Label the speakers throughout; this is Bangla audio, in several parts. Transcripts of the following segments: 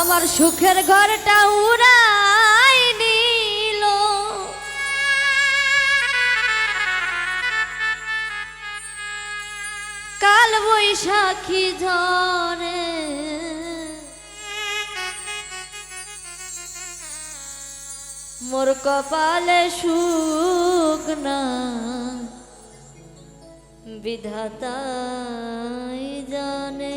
Speaker 1: আমার সুখের ঘরটা উড়াই নিল। কাল বৈশাখী ঝরে মোর কপালে সুখ না বিধাতাই জানে।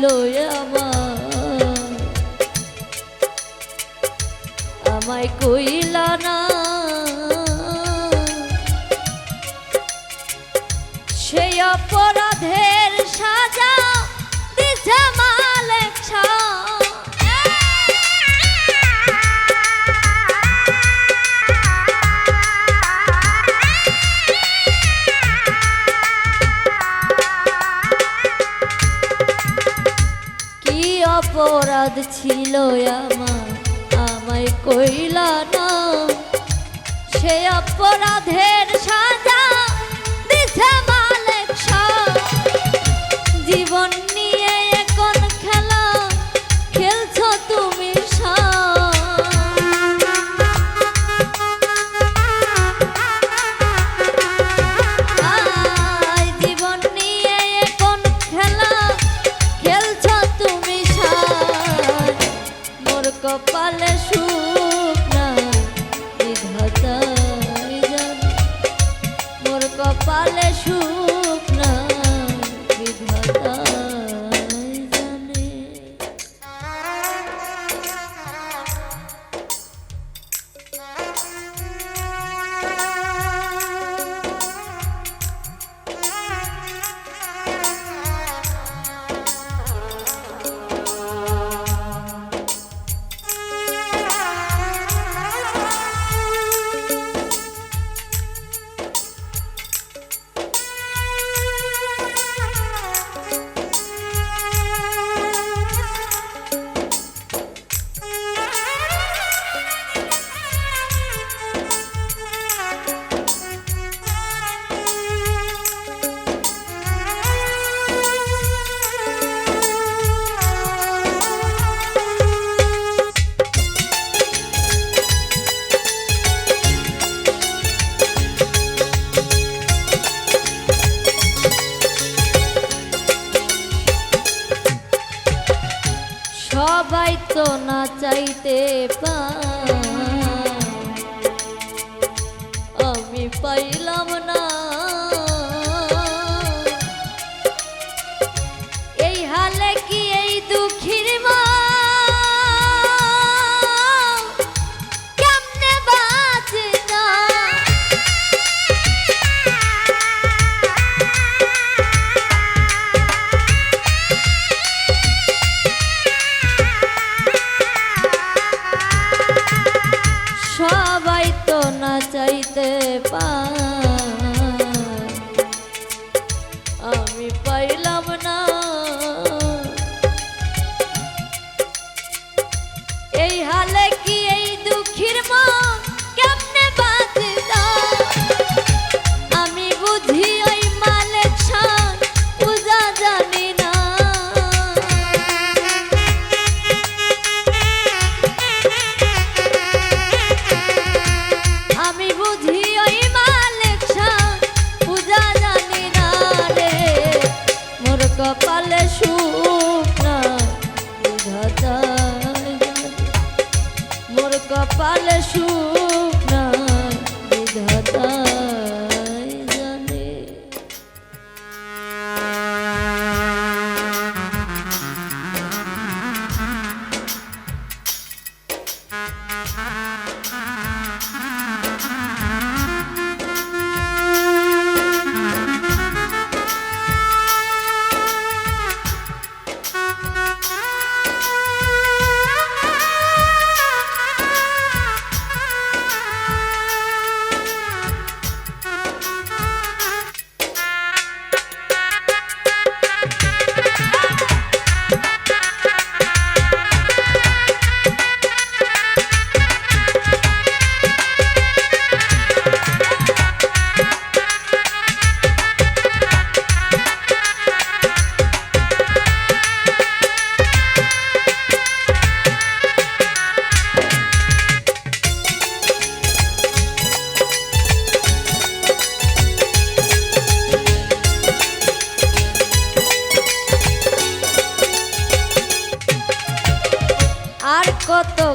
Speaker 1: ছিল আমার। আমায় কইলা না সেই অপরাধের সাজা দিছে মালেক কি অপরাধ ছিল আমার আমায় কইলা না সে অপরাধের তো না চাইতে পাই আমি পাইলাম না সবাই তো না চাইতে পায় কপালে সুখ না মোর কপালে সুখ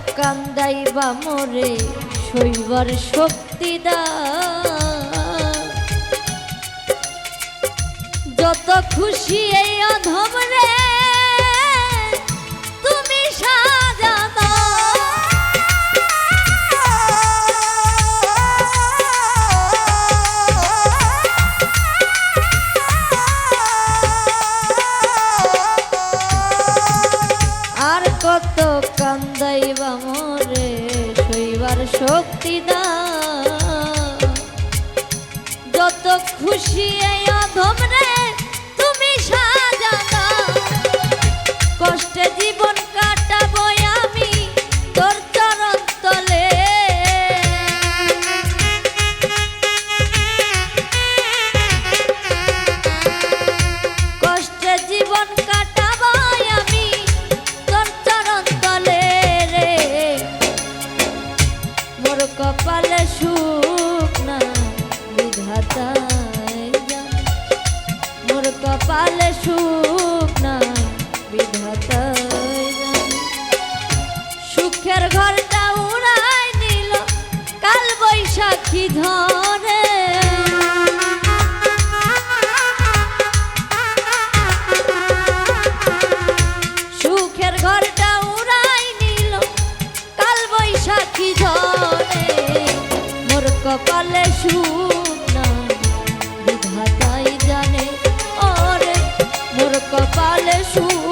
Speaker 1: কত কান্দাইবা মরে শৈবার শক্তি দা। যত খুশি এই অধম রে শক্তি দা যত খুশি কপালে সুখ না বিধাতাই সুখের ঘরটা উড়াই নিল কাল বৈশাখী ধরে সুখের ঘরটা উড়াই নিল কাল বৈশাখী ঝড়ে। মোর কপালে সুখ কপালে সুখ